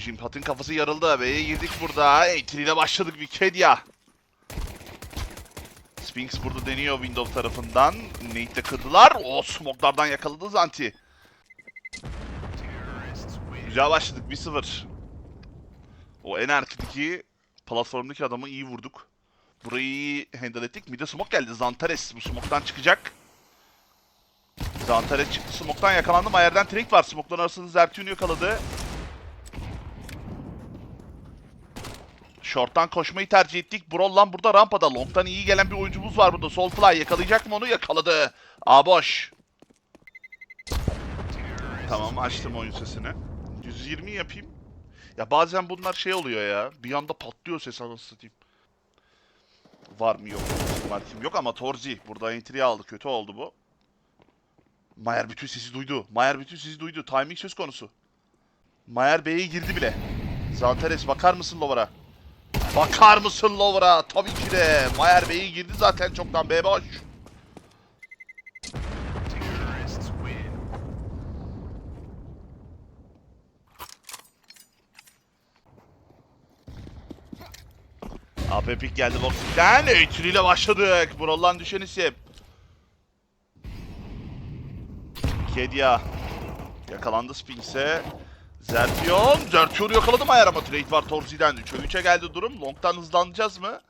Jimpat'ın kafası yarıldı. B'ye girdik burada. İle başladık bir Kedia. Sphinx burada deniyor Windows tarafından. Nate'de kırdılar. O smoke'lardan yakaladı Zanti. Güzel başladık 1-0. O en arkadaki platformdaki adamı iyi vurduk. Burayı iyi handle ettik. Mide smoke geldi. Zantares bu smoke'tan çıkacak. Zantares çıktı. Smoke'tan yakalandı. Mayer'den trade var. Smoke'ların arasında Zertun yakaladı. Short'tan koşmayı tercih ettik. Brollan burada rampada. Long'tan iyi gelen bir oyuncumuz var burada. Soulfly yakalayacak mı onu? Yakaladı. A boş. Tamam açtım oyun sesini. 120 yapayım. Ya bazen bunlar şey oluyor ya. Bir anda patlıyor ses anasını satayım. Var mı yok mu? Var kim yok ama Torzi burada entry aldı. Kötü oldu bu. Mayer bütün sesi duydu. Mayer bütün sesi duydu. Timing söz konusu. Mayer B'ye girdi bile. Zantares bakar mısın Lover'a? Bakar mısın Lover'a? Tabii ki de. Mayer B'ye girdi zaten çoktan B boş. AP geldi Voxic'ten. Entry ile başladık. Brollan düşen isim. Kedia. Yakalandı Spinks'e. Zertion. Zertion'u yakaladı Mayer ama trade var Torzi'den. 3'e 3'e geldi durum. Long'tan hızlanacağız mı?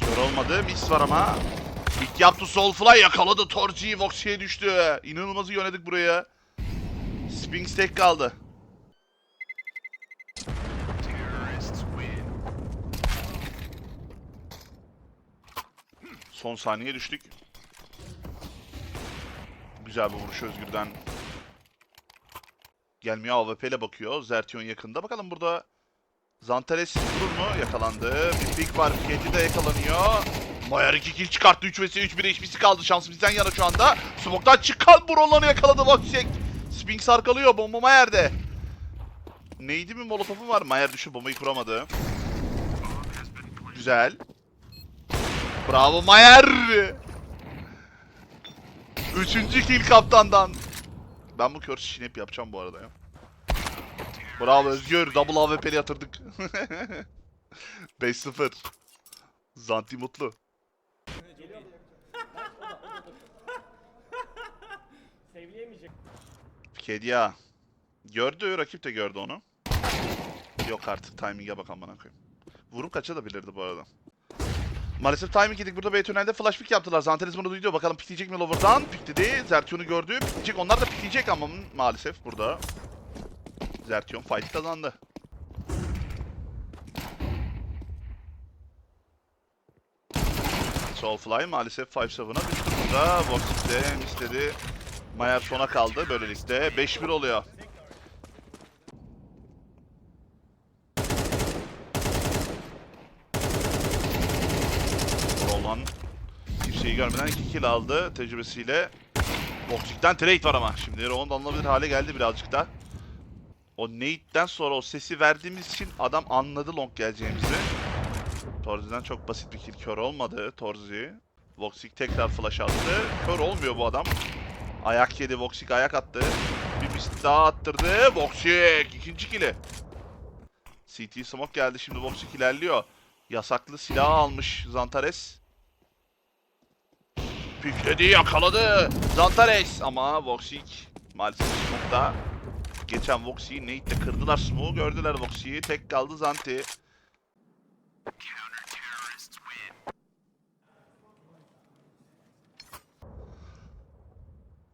Kör olmadı. Miss var ama. İlk yaptı Soulfly yakaladı Torzi'yi. Voxi'ye düştü. İnanılmaz iyi yönedik buraya. Spinks tek kaldı. Son saniye düştük. Güzel bir vuruş Özgür'den. Gelmiyor AWP ile bakıyor. Zertion yakında. Bakalım burada Zantares vurur mu? Yakalandı. Bir pick var. Kendi de yakalanıyor. Mayer 2 kill çıkarttı. 3 vs 3 1 HP'si kaldı. Şans bizden yana şu anda. Smoke'dan çıkan Brollan'ı yakaladı Voxek. Spinks arkalıyor. Bomba Mayer'de. Neydi mi molotofu var? Mayer düşü bombayı kuramadı. Güzel. Bravo Mayer. Üçüncü kill kaptandan. Ben bu kör işini hep yapacağım bu arada ya. Bravo Özgür. Double AWP'li yatırdık. 5-0. Zanti mutlu. Sevleyemeyecek. Kedia. Gördü. Rakip de gördü onu. Yok artık. Timing'e bak amına koyayım. Vurup kaçabilirdi bu arada. Maalesef timing yedik. Burada B tünelde flash pick yaptılar. Zanteres bunu duydu. Bakalım pikleyecek mi Lover'dan? Pikledi. Zertion'u gördü. Pikleyecek. Onlar da pikleyecek ama maalesef burada. Zertion fight kazandı. Soulfly maalesef 5-7'a düştü burada. Voxic'te istedi. Mayer sona kaldı. Böylelikle 5-1 oluyor. Görmeden 2 kill aldı tecrübesiyle. Voxic'ten trade var ama. Şimdi Roland alınabilir hale geldi birazcık da. O Nate'den sonra o sesi verdiğimiz için adam anladı long geleceğimizi. Torzi'den çok basit bir kill. Kör olmadı Torzi. Voxic tekrar flash attı. Kör olmuyor bu adam. Ayak yedi. Voxic ayak attı. Bir mist daha attırdı. Voxic ikinci kill'i. CT smoke geldi. Şimdi Voxic ilerliyor. Yasaklı silah almış Zantares. Pikledi yakaladı. Zantares ama Voxic maalesef smoke'da. Geçen Voxic'i Nate'de kırdılar smoke'u gördüler Voxic'i. Tek kaldı Zanti.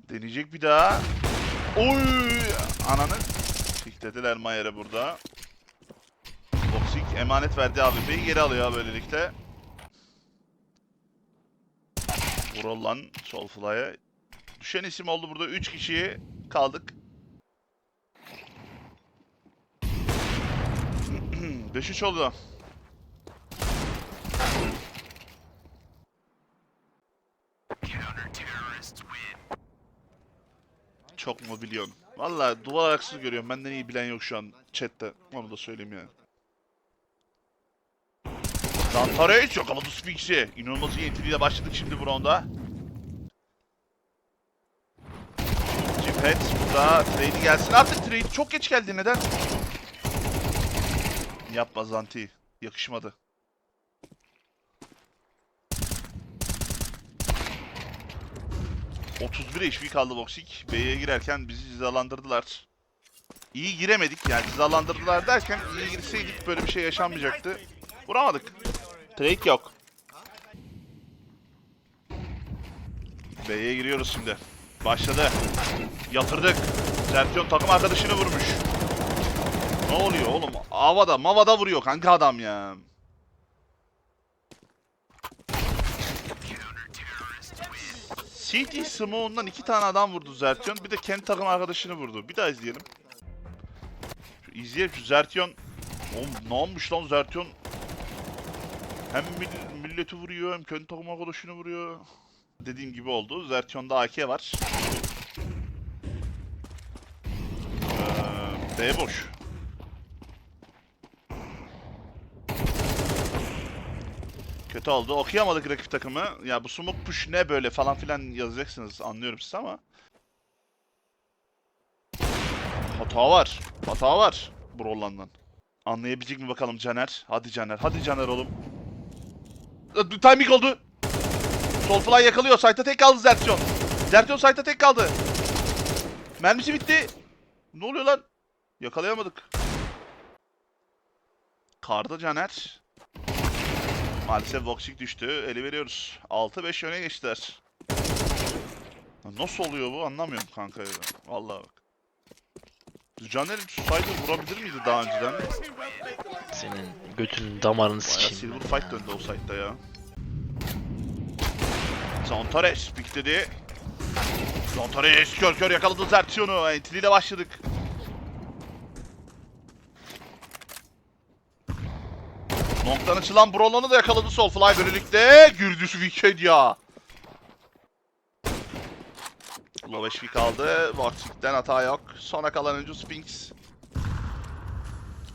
Deneyecek bir daha. Oy! Ananı. Piklediler Mayer'e burada. Boxing emanet verdi AWP'yi geri alıyor böylelikle. Vurallan Soulfly'a. Düşen isim oldu burada. 3 kişi kaldık. 5-3 oldu. Çok mu biliyorsun? Valla duvar aksını görüyorum. Benden iyi bilen yok şu an chatte. Onu da söyleyeyim yani. Zantares yakaladı Sphinx'i. İnanılmaz iyi entry'yle başladık şimdi bu rounda. Cip Evet burada trade gelsin. Artık trade çok geç geldi neden? Yapma Zanti. Yakışmadı. ...31 HP kaldı Boxik. B'ye girerken bizi cezalandırdılar. İyi giremedik yani cezalandırdılar derken iyi girseydik böyle bir şey yaşanmayacaktı. Vuramadık. Trade yok. B'ye giriyoruz şimdi. Başladı. Yatırdık. Serpion takım arkadaşını vurmuş. Ne oluyor oğlum? Havada mavada vuruyor kanka adam ya. CT Smoke'undan iki tane adam vurdu Zertion. Bir de kendi takım arkadaşını vurdu. Bir daha izleyelim. Şu izleyelim şu Zertion. Oğlum ne olmuş lan Zertion? Hem mill- milleti vuruyor hem kendi takım arkadaşını vuruyor. Dediğim gibi oldu. Zertion'da AK var. Ee, B boş. Kötü oldu. Okuyamadık rakip takımı. Ya bu smoke push ne böyle falan filan yazacaksınız. Anlıyorum siz ama. Hata var. Hata var. Brollan'dan. Anlayabilecek mi bakalım Caner? Hadi Caner. Hadi Caner oğlum. Timing oldu. Soulfly yakalıyor. Site'a tek kaldı Zertion. Zertion site'a tek kaldı. Mermisi bitti. Ne oluyor lan? Yakalayamadık. Karda Caner. Maalesef Voxic düştü. Eli veriyoruz. 6-5 öne geçtiler. Nasıl oluyor bu anlamıyorum kanka. Vallahi bak. Caner Cyber vurabilir miydi daha önceden? Senin götünün damarını Bayağı sikeyim. Silver Fight döndü o site'da ya. Zantares pikledi. Zantares kör kör yakaladı Zertion'u. Entry ile başladık. Noktan açılan Brolon'u da yakaladı Soulfly böylelikle. Gürdüs Wicked ya. Low HP kaldı. Voxic'ten hata yok. Sona kalan oyuncu Spinks.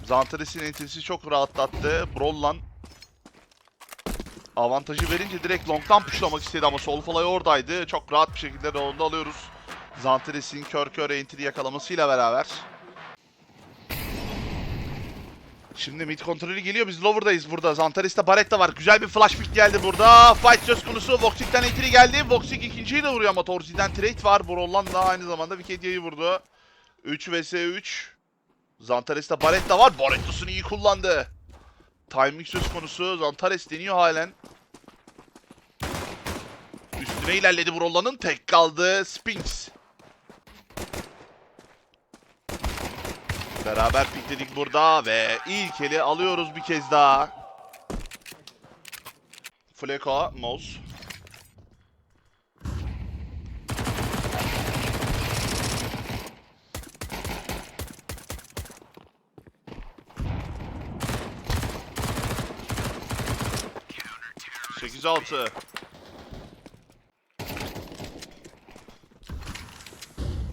Zantares'in entry'si çok rahatlattı. Brollan avantajı verince direkt long'dan pushlamak istedi ama Soulfly oradaydı. Çok rahat bir şekilde round'u alıyoruz. Zantares'in kör kör entry yakalamasıyla beraber. Şimdi mid kontrolü geliyor. Biz lower'dayız burada. Zantares'te Baretta var. Güzel bir flash pick geldi burada. Fight söz konusu. Voxic'ten entry geldi. Voxic ikinciyi de vuruyor ama Torzi'den trade var. Brollan da aynı zamanda Vikedia'yı vurdu. 3 vs 3. Zantares'te Baretta var. Baretta'sını iyi kullandı. Timing söz konusu. Zantares deniyor halen. Üstüne ilerledi Brollan'ın. Tek kaldı. Spinks. Beraber pikledik burada ve ilk eli alıyoruz bir kez daha. Fleko, Mouse. Sekiz altı.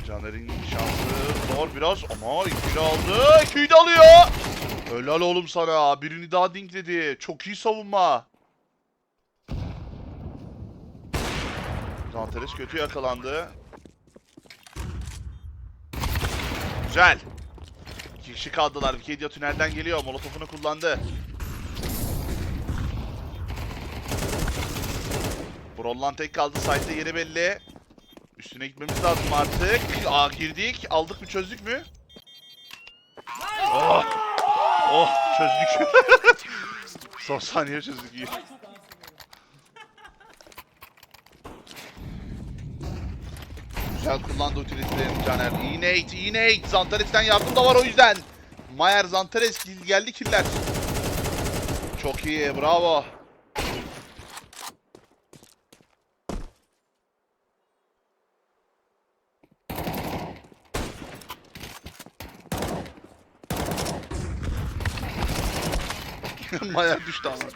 Caner'in şansı zor biraz ama ikili aldı. İkiyi de alıyor. Helal oğlum sana. Birini daha dinkledi. Çok iyi savunma. Zanteres kötü yakalandı. Güzel. İki kişi kaldılar. Vicadia tünelden geliyor. Molotofunu kullandı. Brollan tek kaldı. Site'de yeri belli. Üstüne gitmemiz lazım artık. Aa girdik. Aldık mı çözdük mü? Oh. Oh çözdük. Son saniye çözdük iyi. Güzel kullandı utilitelerini Caner. İyi Nate, iyi Nate. Zantares'ten yardım da var o yüzden. Mayer Zantares geldi killer. Çok iyi, bravo. Mayer düştü ama.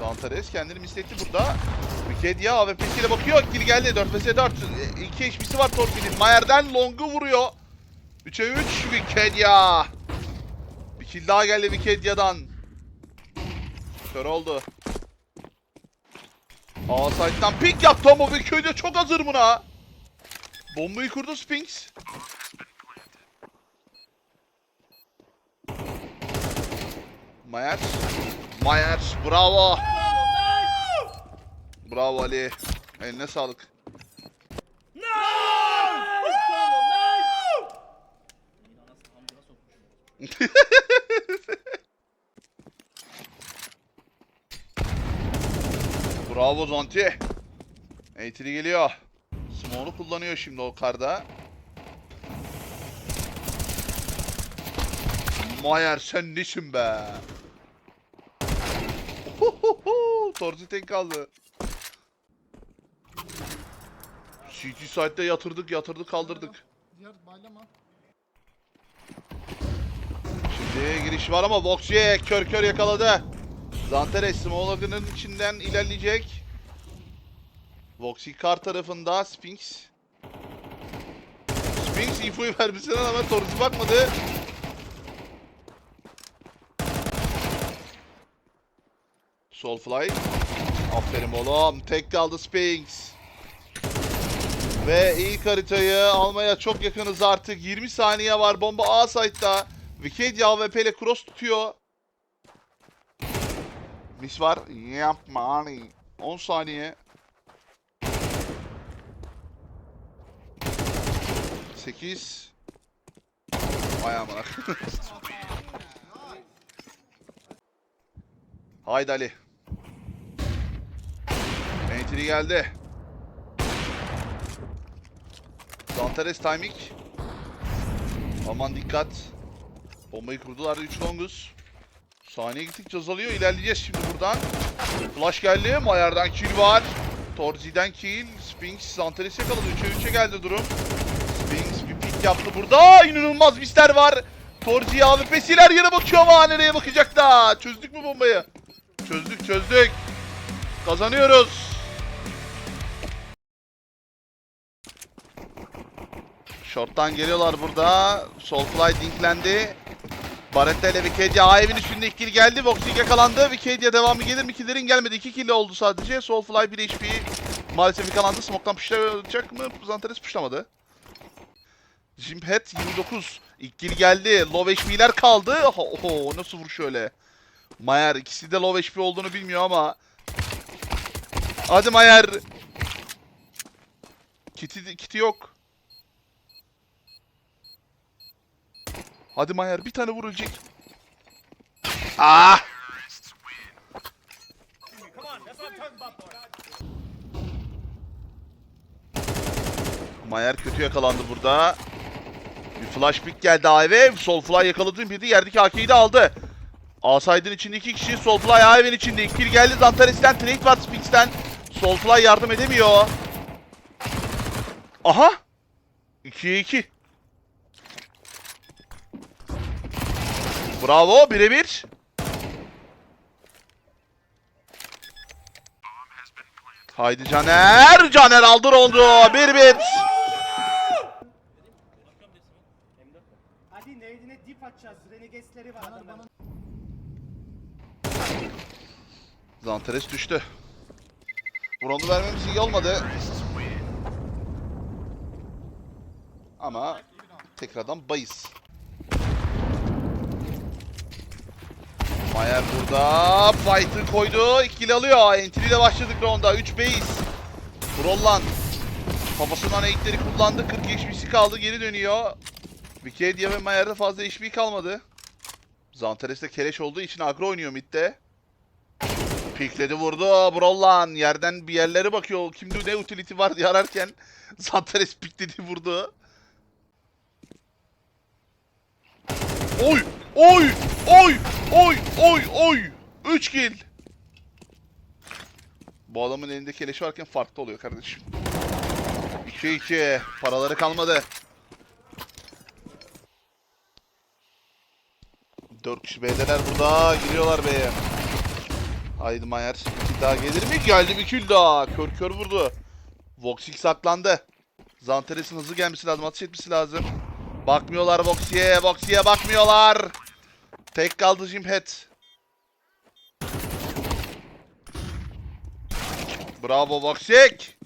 Dantares kendini misletti burada. Wikidia AWP'siyle bakıyor. Kill geldi. 4 vs 4. 2 HP'si var Torpil'in. Mayer'den Long'u vuruyor. 3'e 3 Wikidia. Bir kill daha geldi Wikedia'dan. Kör oldu. A site'dan pik yaptı ama bir köyde çok hazır buna. Bombayı kurdu Sphinx. Mayer. Mayer. Bravo. Bravo Ali. Eline sağlık. Bravo Zonti. Eğitili geliyor. Smoke'u kullanıyor şimdi o karda. Mayer sen nesin be? Torzi tek kaldı. CT site'de yatırdık yatırdık kaldırdık. Şimdi giriş var ama Voxie kör kör yakaladı. Zanteres Smolag'ının içinden ilerleyecek. Voxie kar tarafında Sphinx. Sphinx infoyu vermesine ama Torres bakmadı. Soulfly. Aferin oğlum. Tek kaldı Sphinx. Ve ilk haritayı almaya çok yakınız artık. 20 saniye var. Bomba A site'da. Wicked AWP ile cross tutuyor. Mis var. Yapma hani. 10 saniye. 8 Vay amına. Haydi Ali. Entry geldi. Zantares timing. Aman dikkat. Bombayı kurdular 3 longus. Saniye gittikçe azalıyor. İlerleyeceğiz şimdi buradan. Flash geldi. Mayer'dan kill var. Torzi'den kill. Sphinx Zantares yakaladı. 3'e 3'e geldi durum. Sphinx bir pik yaptı burada. İnanılmaz mister var. Torzi AWP'siyle her yere bakıyor ama nereye bakacak da. Çözdük mü bombayı? Çözdük çözdük. Kazanıyoruz. Short'tan geliyorlar burada. Soulfly dinklendi. Baretta ile Wikidia A evin üstünde 2 kill geldi. Voxing yakalandı. Wikidia devamı gelir mi? Killerin gelmedi. 2 kill oldu sadece. Soulfly 1 HP. Maalesef yakalandı. Smoke'tan pushlayacak mı? Zantares pushlamadı. Jimpet 29. İlk geldi. Low HP'ler kaldı. Oho nasıl vuruş öyle. Mayer ikisi de low HP olduğunu bilmiyor ama. Hadi Mayer. Kiti, kiti yok. Hadi Mayer bir tane. Ah! Talking about, boy. Mayer kötü yakalandı burada. Bir flash pick geldi AV. Soulfly yakaladı bir de yerdeki AK'yi de aldı. Asaydın içinde iki kişi. Soulfly AV'nin içinde. İki kill geldi. Zantares'ten trade var Spinx'ten. Soulfly yardım edemiyor. Aha! 2'ye 2. Bravo. Birebir. Haydi Caner. Caner aldı oldu. 1-1. Hadi neydine dip atacağız. Renegade'leri var adamın. Zanteres düştü. Bronzu vermemiz iyi olmadı. Ama tekrardan bayız. Mayer burada fight'ı koydu. İkili alıyor. Entry ile başladık rounda. 3 base. Brollan kafasından eğitleri kullandı. 40 HP'si kaldı. Geri dönüyor. Wikidia ve Mayer'de fazla HP kalmadı. Zanteres de keleş olduğu için agro oynuyor midde. Pikledi vurdu Brollan. Yerden bir yerlere bakıyor. Kimde ne utility var diye ararken Zantares pikledi vurdu. Oy! Oy! Oy! Oy! Oy! Oy! 3 kill. Bu adamın elinde keleş varken farklı oluyor kardeşim. 2-2. Paraları kalmadı. 4 kişi B'deler burada. Giriyorlar B'ye. Haydi Mayer. Bir daha gelir mi? Geldi bir kill daha. Kör kör vurdu. Voxik saklandı. Zanteres'in hızlı gelmesi lazım. Atış etmesi lazım. Bakmıyorlar Voxi'ye. Voxi'ye bakmıyorlar. Tek kaldı Jimhead. Bravo Boksik.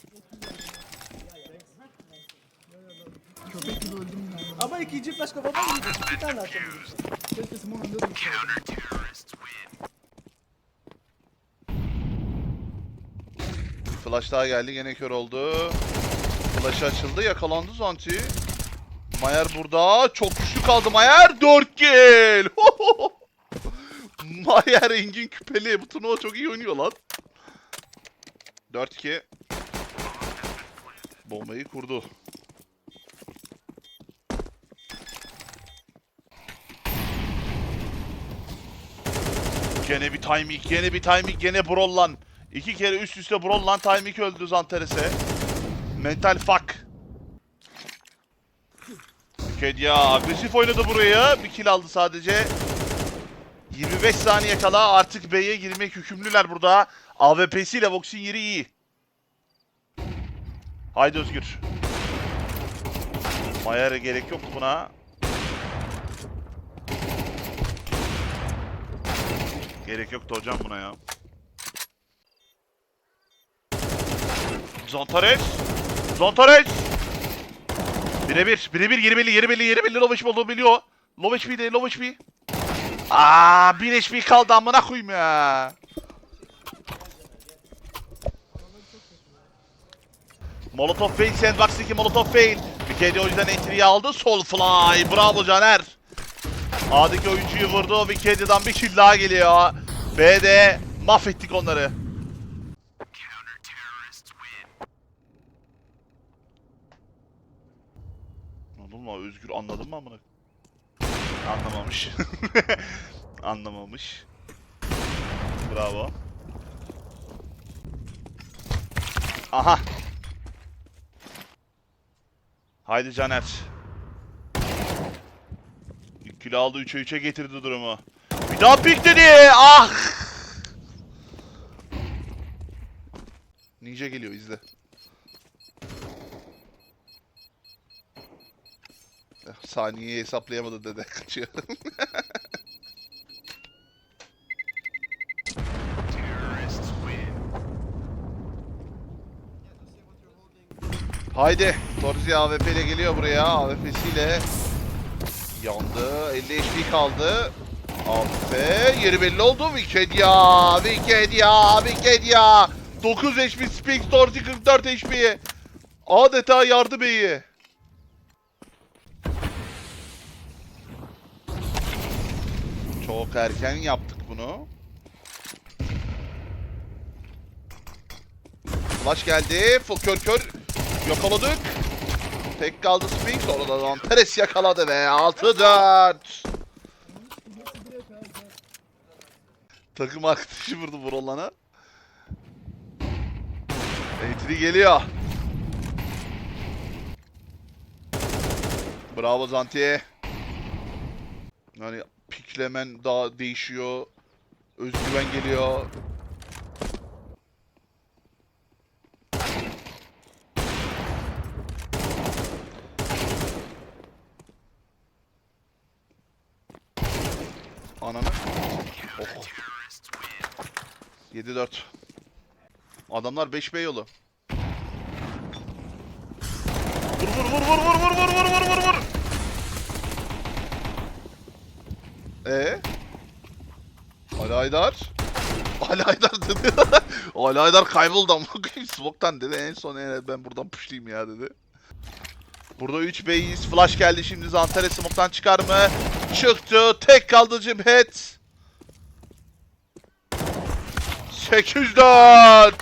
Köpek gibi öldüm yani. Ama ikinci flash kafadan yiyecek. İki tane. Keşke dursaydım. Flash daha geldi gene kör oldu. Flash açıldı yakalandı Zanti. Mayer burada. Çok güçlü kaldı Mayer. 4 kill. Mayer Engin küpeli. Bu turnuva çok iyi oynuyor lan. 4-2. Bombayı kurdu. Gene bir timing, gene bir timing, gene Brollan. İki kere üst üste Brollan timing öldü Zanteres'e. Mental fuck. Kedya agresif oynadı buraya. Bir kill aldı sadece. 25 saniye kala artık B'ye girmek hükümlüler burada. AWP'siyle Vox'in yeri iyi. Haydi Özgür. Mayar'a gerek yok buna. Gerek yoktu hocam buna ya. Zontares. Zontares. Birebir. Birebir yeri belli yeri belli yeri belli. HP olduğunu biliyor. Low HP de low HP. Aa 1 HP kaldı amına koyayım ya. Molotov fail sandbox 2 Molotov fail. Bir kedi o yüzden entry'yi aldı. Sol fly. Bravo Caner. A'daki oyuncuyu vurdu. Bir kediden bir kill daha geliyor. B'de mahvettik onları. Mı? Özgür anladın mı amına? Anlamamış. Anlamamış. Bravo. Aha. Haydi Caner. İlk kilo aldı 3'e 3'e getirdi durumu. Bir daha pik dedi. Ah! Ninja geliyor izle. Saniyeyi hesaplayamadı dede kaçıyor. Haydi. Torzi AWP ile geliyor buraya. AWP'siyle yandı. 50 HP kaldı. AWP yeri belli oldu. Wikidia, Wikidia, Wikidia. 9 HP Sphinx Torzi 44 HP. Adeta yardı beyi. Çok erken yaptık bunu. Flash geldi. Kör kör. Yakaladık. Tek kaldı Sphinx. Oradan Teres yakaladı ve 6-4. Takım arkadaşı vurdu Brollan'a. Entry geliyor. Bravo Zanti'ye. Yani piklemen daha değişiyor. Özgüven geliyor. Ananı. Oh. 7-4. Adamlar 5B yolu. Vur vur vur vur vur vur vur vur vur vur vur. Ee? Ali Aydar. Ali Aydar dedi. Ali Aydar kayboldu ama Smoke'tan dedi. En son en ben buradan pushlayayım ya dedi. Burada 3 beyiz. Flash geldi şimdi. Zantare smoke'tan çıkar mı? Çıktı. Tek kaldı Cimhet. 804.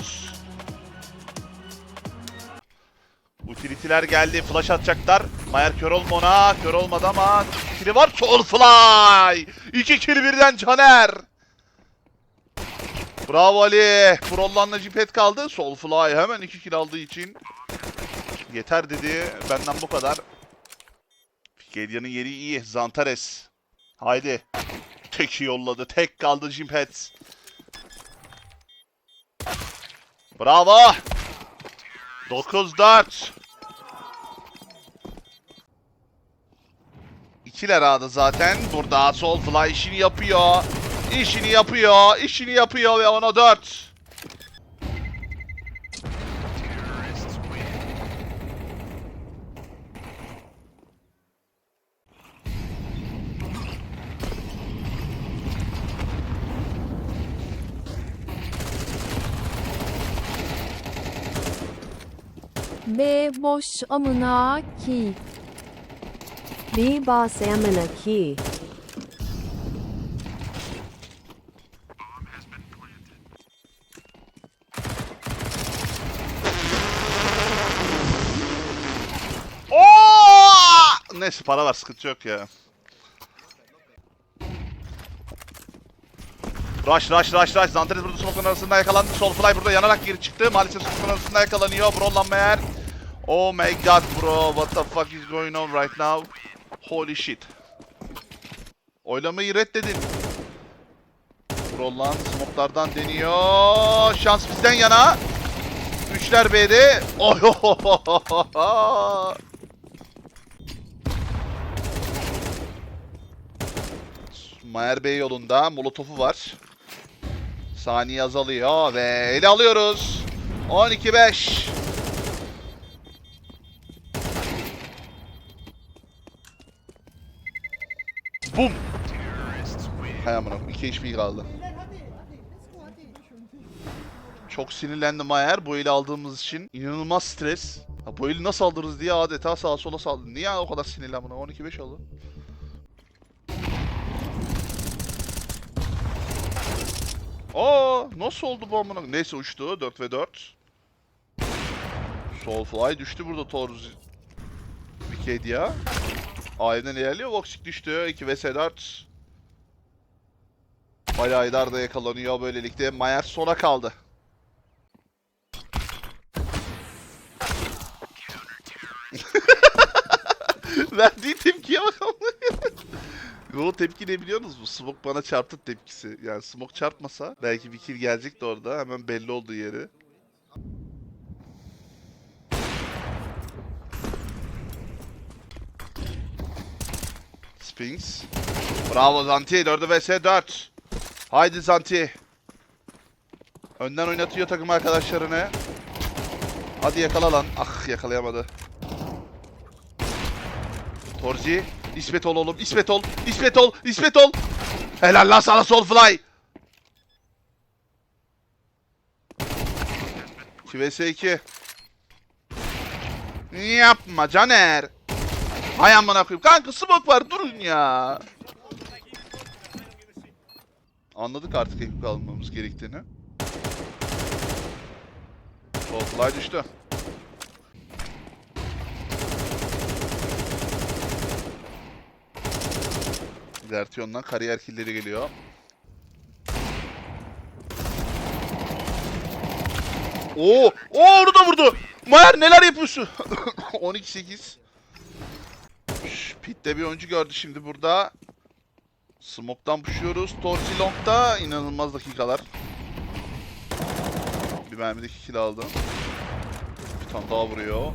Utility'ler geldi. Flash atacaklar. Mayer kör olma ona. Kör olmadı ama. Kili var. Soulfly. 2 kill birden Caner. Bravo Ali. Frollan'la Cipet kaldı. Soulfly hemen 2 kill aldığı için. Yeter dedi. Benden bu kadar. Gedia'nın yeri iyi. Zantares. Haydi. Tek yolladı. Tek kaldı Jimpet. Bravo. 9-4. Tiler A'da zaten. Burada Soulfly işini yapıyor. İşini yapıyor. İşini yapıyor ve ona 4. B boş amına ki. B boss amina key. Oo! Neyse para var sıkıntı yok ya. Rush rush rush rush. Zanteres burada smoke'un arasında yakalandı. Soulfly burada yanarak geri çıktı. Maalesef smoke'un arasında yakalanıyor. Bro Lammer. Oh my god bro. What the fuck is going on right now? Holy shit. Oylamayı reddedin. Bro lan smoke'lardan deniyor. Şans bizden yana. Üçler B'de. Oh, Mayer Bey yolunda molotofu var. Saniye azalıyor ve ele alıyoruz. 12-5. Bum. Hay amına koyayım, 2 HP kaldı. Çok sinirlendim Mayer bu eli aldığımız için. İnanılmaz stres. Ha, bu eli nasıl aldırırız diye adeta sağa sola saldım. Niye o kadar sinirlendim buna? 12-5 oldu. Aa, nasıl oldu bu amına? Neyse uçtu. 4 ve 4. Soulfly düştü burada Torz. Wikidia. Aileden ilerliyor. Voxic düştü. 2 vs 4. Bayağı Aydar da yakalanıyor böylelikle. Mayer sona kaldı. Verdiği tepkiye bakalım. O tepki ne biliyorsunuz mu? Smoke bana çarptı tepkisi. Yani smoke çarpmasa belki bir kill gelecekti orada. Hemen belli olduğu yeri. Sphinx. Bravo Zanti. 4'e vs 4. Haydi Zanti. Önden oynatıyor takım arkadaşlarını. Hadi yakala lan. Ah yakalayamadı. Torzi. İsmet ol oğlum. İsmet ol. İsmet ol. İsmet ol. Helal lan sana Soulfly. 2 vs 2. Yapma Caner. Hay amına koyayım. Kanka smoke var durun ya. Anladık artık ekip almamız gerektiğini. Soulfly düştü. Zertion'dan kariyer killeri geliyor. Oo! Oo onu da vurdu. Mayer neler yapıyorsun? 12-8. Şş, Pit'te bir oyuncu gördü şimdi burada. Smoke'tan pushuyoruz. Torsi Long'da inanılmaz dakikalar. Bir mermide 2 kill aldım. Bir tane daha vuruyor.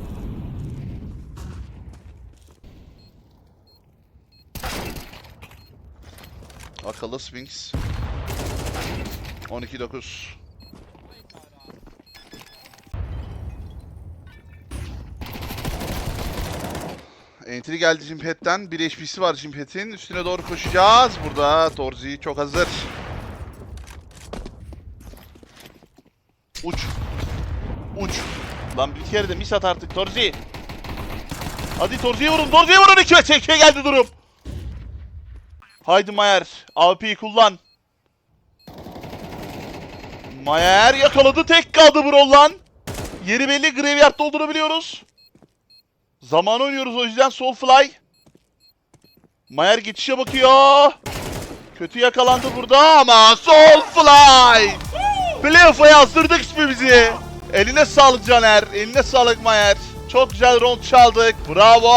Akıllı Sphinx. 12-9. Entry geldi Jimpet'ten. Bir HP'si var Jimpet'in. Üstüne doğru koşacağız. Burada Torzi çok hazır. Uç. Uç. Lan bir kere de mis at artık Torzi. Hadi Torzi'ye vurun. Torzi'ye vurun. 2 ve 2'ye geldi durum. Haydi Mayer. AWP'yi kullan. Mayer yakaladı. Tek kaldı Brollan. Yeri belli. Graveyard'da olduğunu biliyoruz. Zaman oynuyoruz o yüzden Soulfly. Mayer geçişe bakıyor. Kötü yakalandı burada ama Soulfly. Playoff'a yazdırdık ismimizi. Eline sağlık Caner. Eline sağlık Mayer. Çok güzel round çaldık. Bravo.